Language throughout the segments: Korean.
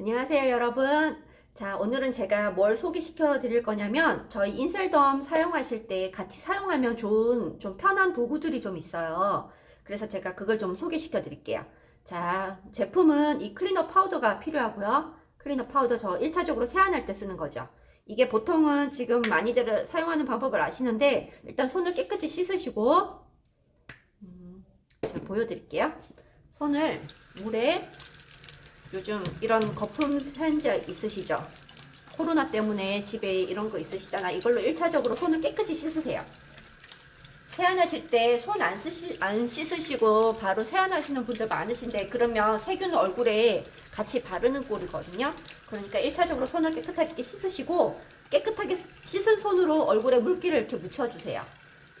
안녕하세요 여러분. 자 오늘은 제가 뭘 소개시켜 드릴 거냐면 저희 인셀덤 사용하실 때 같이 사용하면 좋은 좀 편한 도구들이 좀 있어요. 그래서 제가 그걸 좀 소개시켜 드릴게요. 자 제품은 이 클리너 파우더가 필요하고요. 클리너 파우더 저 1차적으로 세안할 때 쓰는 거죠. 이게 보통은 지금 많이들 사용하는 방법을 아시는데 일단 손을 깨끗이 씻으시고 음, 제가 보여드릴게요. 손을 물에 요즘 이런 거품 세안제 있으시죠? 코로나 때문에 집에 이런 거 있으시잖아. 이걸로 1차적으로 손을 깨끗이 씻으세요. 세안하실 때 손 안 쓰시, 안 씻으시고 바로 세안하시는 분들 많으신데 그러면 세균 얼굴에 같이 바르는 꼴이거든요. 그러니까 1차적으로 손을 깨끗하게 씻으시고 깨끗하게 씻은 손으로 얼굴에 물기를 이렇게 묻혀주세요.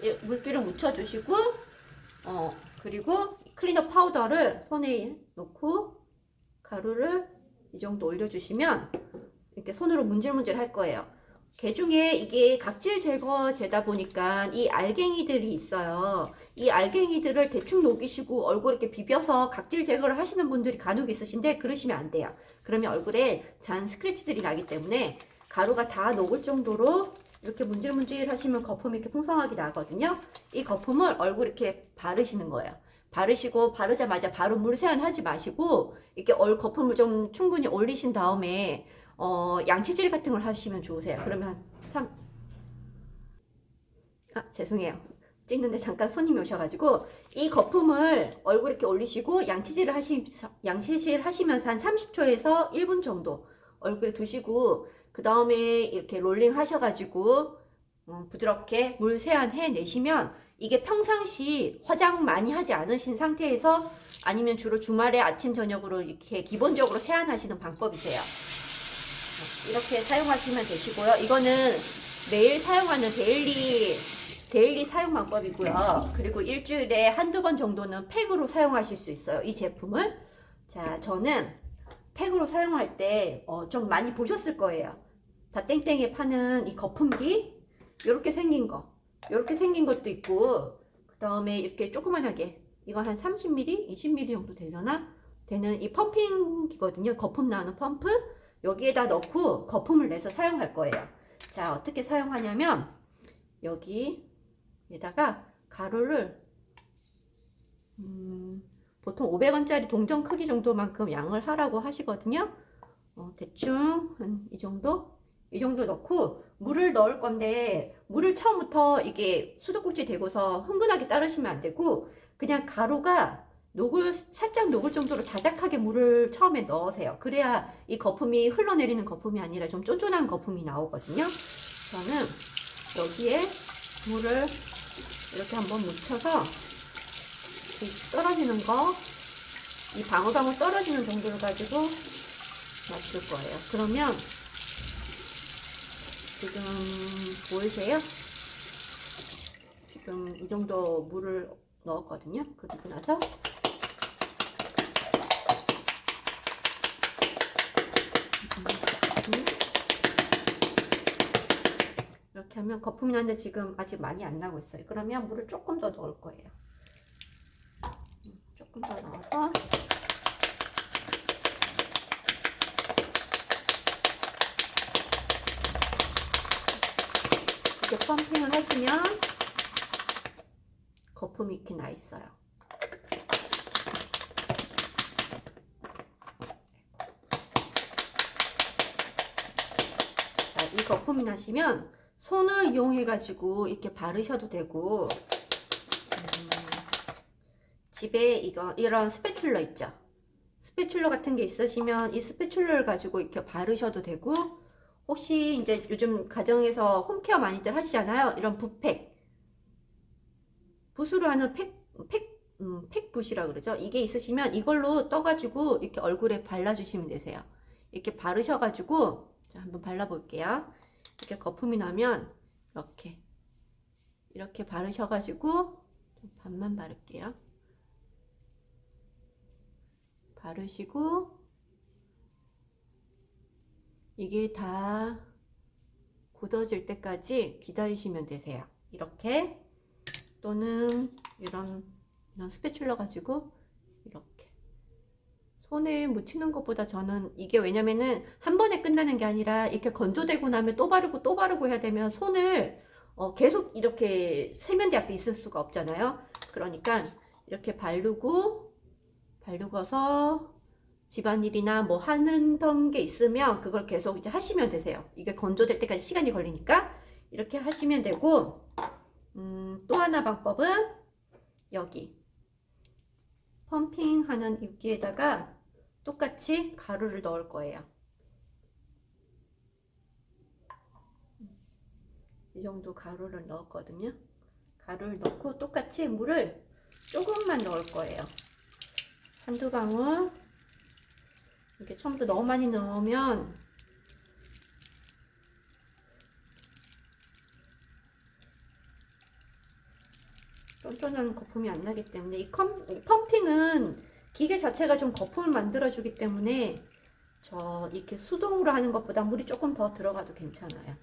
이 물기를 묻혀주시고 어 그리고 클리너 파우더를 손에 놓고 가루를 이 정도 올려주시면 이렇게 손으로 문질문질 할 거예요. 개 중에 이게 각질 제거제다 보니까 이 알갱이들이 있어요. 이 알갱이들을 대충 녹이시고 얼굴 이렇게 비벼서 각질 제거를 하시는 분들이 간혹 있으신데 그러시면 안 돼요. 그러면 얼굴에 잔 스크래치들이 나기 때문에 가루가 다 녹을 정도로 이렇게 문질문질 하시면 거품이 이렇게 풍성하게 나거든요. 이 거품을 얼굴 이렇게 바르시는 거예요. 바르시고 바르자마자 바로 물 세안하지 마시고 이렇게 얼 거품을 좀 충분히 올리신 다음에 어, 양치질 같은 걸 하시면 좋으세요. 그러면 3... 아 죄송해요. 찍는데 잠깐 손님이 오셔가지고 이 거품을 얼굴 이렇게 올리시고 양치질을 하시 양치질 하시면서 한 30초에서 1분 정도 얼굴에 두시고 그 다음에 이렇게 롤링 하셔가지고 음, 부드럽게 물 세안 해 내시면 이게 평상시 화장 많이 하지 않으신 상태에서 아니면 주로 주말에 아침 저녁으로 이렇게 기본적으로 세안하시는 방법이세요. 이렇게 사용하시면 되시고요. 이거는 매일 사용하는 데일리 데일리 사용 방법이고요. 그리고 일주일에 한두 번 정도는 팩으로 사용하실 수 있어요. 이 제품을. 자, 저는 팩으로 사용할 때좀 어, 많이 보셨을 거예요. 다 땡땡에 파는 이 거품기 이렇게 생긴 거 이렇게 생긴 것도 있고 그 다음에 이렇게 조그만하게 이거 한 30ml, 20ml 정도 되려나? 되는 이 펌핑기거든요. 거품 나오는 펌프 여기에다 넣고 거품을 내서 사용할 거예요. 자 어떻게 사용하냐면 여기에다가 가루를 음, 보통 500원짜리 동전 크기 정도만큼 양을 하라고 하시거든요. 어, 대충 한 이 정도 이 정도 넣고 물을 넣을 건데 물을 처음부터 이게 수도꼭지 대고서 흥건하게 따르시면 안 되고 그냥 가루가 녹을 살짝 녹을 정도로 자작하게 물을 처음에 넣으세요. 그래야 이 거품이 흘러내리는 거품이 아니라 좀 쫀쫀한 거품이 나오거든요. 저는 여기에 물을 이렇게 한번 묻혀서 이 떨어지는 거, 이 방울방울 떨어지는 정도를 가지고 맞출 거예요. 그러면 지금 보이세요? 지금 이 정도 물을 넣었거든요. 그리고 나서 이렇게 하면 거품이 나는데 지금 아직 많이 안 나고 있어요. 그러면 물을 조금 더 넣을 거예요. 조금 더 넣어서 이렇게 펌핑을 하시면 거품이 이렇게 나 있어요. 자, 이 거품이 나시면 손을 이용해 가지고 이렇게 바르셔도 되고 음, 집에 이거 이런 스패출러 있죠. 스패출러 같은 게 있으시면 이 스패출러를 가지고 이렇게 바르셔도 되고 혹시 이제 요즘 가정에서 홈케어 많이들 하시잖아요. 이런 붓팩. 붓으로 하는 팩, 팩, 음, 팩붓이라 그러죠. 이게 있으시면 이걸로 떠가지고 이렇게 얼굴에 발라주시면 되세요. 이렇게 바르셔가지고, 자, 한번 발라볼게요. 이렇게 거품이 나면, 이렇게. 이렇게 바르셔가지고, 반만 바를게요. 바르시고, 이게 다 굳어질 때까지 기다리시면 되세요. 이렇게 또는 이런 이런 스패출러 가지고 이렇게 손에 묻히는 것보다 저는 이게 왜냐면은 한 번에 끝나는 게 아니라 이렇게 건조되고 나면 또 바르고 또 바르고 해야 되면 손을 어, 계속 이렇게 세면대 앞에 있을 수가 없잖아요. 그러니까 이렇게 바르고 바르고서 집안일이나 뭐 하는 게 있으면 그걸 계속 이제 하시면 되세요. 이게 건조될 때까지 시간이 걸리니까 이렇게 하시면 되고 음, 또 하나 방법은 여기 펌핑하는 여기에다가 똑같이 가루를 넣을 거예요. 이 정도 가루를 넣었거든요. 가루를 넣고 똑같이 물을 조금만 넣을 거예요. 한두 방울. 이렇게 처음부터 너무 많이 넣으면 쫀쫀한 거품이 안 나기 때문에 이 펌핑은 기계 자체가 좀 거품을 만들어 주기 때문에 저 이렇게 수동으로 하는 것보다 물이 조금 더 들어가도 괜찮아요.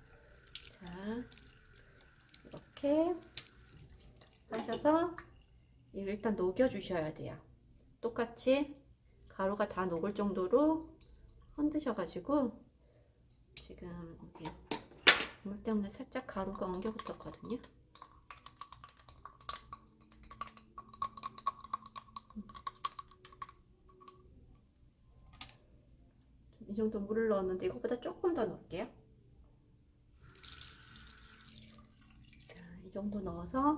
자, 이렇게 하셔서 일단 녹여 주셔야 돼요. 똑같이 가루가 다 녹을 정도로 흔드셔 가지고 지금 여기 물 때문에 살짝 가루가 엉겨 붙었거든요. 이 정도 물을 넣었는데 이거보다 조금 더 넣을게요. 자, 이 정도 넣어서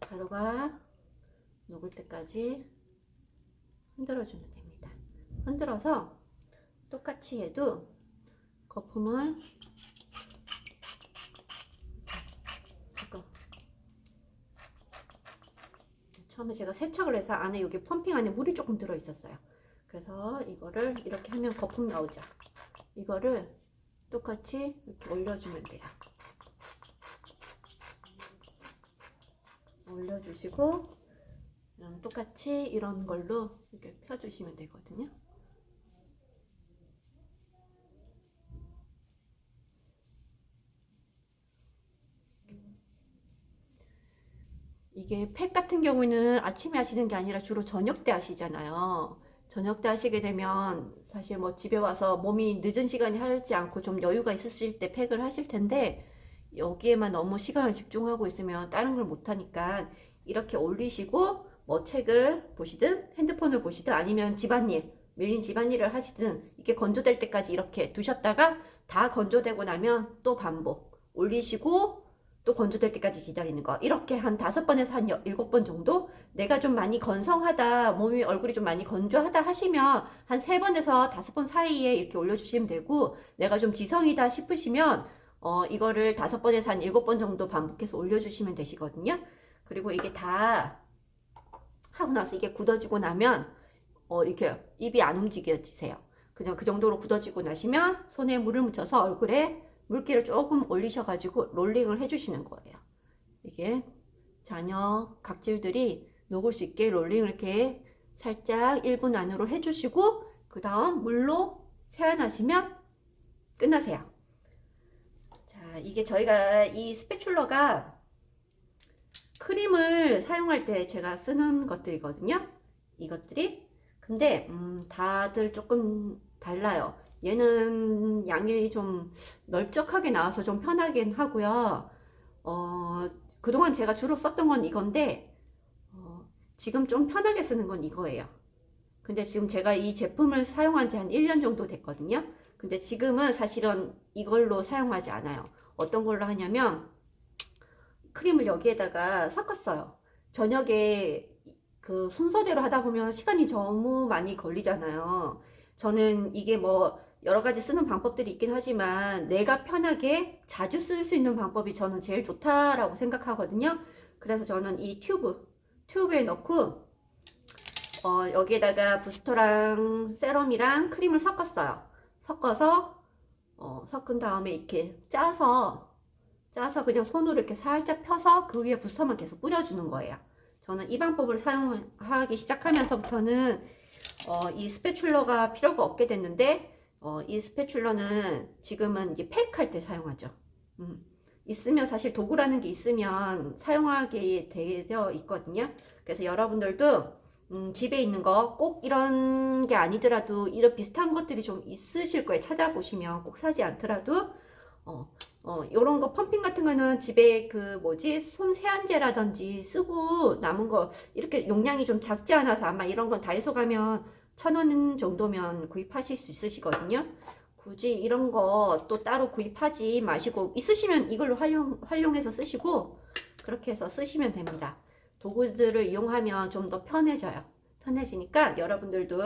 가루가 녹을 때까지 흔들어 주면 됩니다. 흔들어서 똑같이 해도 거품을 처음에 제가 세척을 해서 안에 여기 펌핑 안에 물이 조금 들어 있었어요. 그래서 이거를 이렇게 하면 거품 나오죠. 이거를 똑같이 이렇게 올려주면 돼요. 올려주시고 똑같이 이런 걸로 이렇게 펴주시면 되거든요. 이게 팩 같은 경우는 아침에 하시는 게 아니라 주로 저녁 때 하시잖아요. 저녁 때 하시게 되면 사실 뭐 집에 와서 몸이 늦은 시간이 하지 않고 좀 여유가 있으실 때 팩을 하실 텐데 여기에만 너무 시간을 집중하고 있으면 다른 걸 못하니까 이렇게 올리시고 뭐 책을 보시든 핸드폰을 보시든 아니면 집안일 밀린 집안일을 하시든 이렇게 건조될 때까지 이렇게 두셨다가 다 건조되고 나면 또 반복 올리시고 또 건조될 때까지 기다리는 거. 이렇게 한 다섯 번에서 한 여- 일곱 번 정도 내가 좀 많이 건성하다 몸이 얼굴이 좀 많이 건조하다 하시면 한 세 번에서 다섯 번 사이에 이렇게 올려주시면 되고 내가 좀 지성이다 싶으시면 어 이거를 다섯 번에서 한 일곱 번 정도 반복해서 올려주시면 되시거든요. 그리고 이게 다 하고 나서 이게 굳어지고 나면 어 이렇게 입이 안 움직여지세요. 그냥 그 정도로 굳어지고 나시면 손에 물을 묻혀서 얼굴에 물기를 조금 올리셔가지고 롤링을 해주시는 거예요. 이게 잔여 각질들이 녹을 수 있게 롤링을 이렇게 살짝 1분 안으로 해주시고 그 다음 물로 세안하시면 끝나세요. 자, 이게 저희가 이 스패출러가 크림을 사용할 때 제가 쓰는 것들이거든요. 이것들이. 근데 음, 다들 조금 달라요. 얘는 양이 좀 널쩍하게 나와서 좀 편하긴 하고요. 어, 그동안 제가 주로 썼던 건 이건데, 어, 지금 좀 편하게 쓰는 건 이거예요. 근데 지금 제가 이 제품을 사용한 지 한 1년 정도 됐거든요. 근데 지금은 사실은 이걸로 사용하지 않아요. 어떤 걸로 하냐면, 크림을 여기에다가 섞었어요. 저녁에 그 순서대로 하다 보면 시간이 너무 많이 걸리잖아요. 저는 이게 뭐 여러 가지 쓰는 방법들이 있긴 하지만 내가 편하게 자주 쓸 수 있는 방법이 저는 제일 좋다라고 생각하거든요. 그래서 저는 이 튜브, 튜브에 넣고 어, 여기에다가 부스터랑 세럼이랑 크림을 섞었어요. 섞어서 어, 섞은 다음에 이렇게 짜서 짜서 그냥 손으로 이렇게 살짝 펴서 그 위에 부스터만 계속 뿌려주는 거예요. 저는 이 방법을 사용하기 시작하면서부터는 어, 이 스패출러가 필요가 없게 됐는데 어, 이 스패출러는 지금은 이제 팩할 때 사용하죠. 음, 있으면 사실 도구라는 게 있으면 사용하게 되어 있거든요. 그래서 여러분들도 음, 집에 있는 거 꼭 이런 게 아니더라도 이런 비슷한 것들이 좀 있으실 거예요. 찾아보시면 꼭 사지 않더라도 어, 어, 요런 거 펌핑 같은 거는 집에 그 뭐지 손 세안제라든지 쓰고 남은 거 이렇게 용량이 좀 작지 않아서 아마 이런 건 다이소 가면 천원 정도면 구입하실 수 있으시거든요. 굳이 이런 거 또 따로 구입하지 마시고 있으시면 이걸로 활용 활용해서 쓰시고 그렇게 해서 쓰시면 됩니다. 도구들을 이용하면 좀 더 편해져요. 편해지니까 여러분들도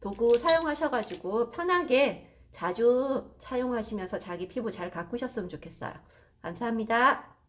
도구 사용하셔 가지고 편하게 자주 사용하시면서 자기 피부 잘 가꾸셨으면 좋겠어요. 감사합니다.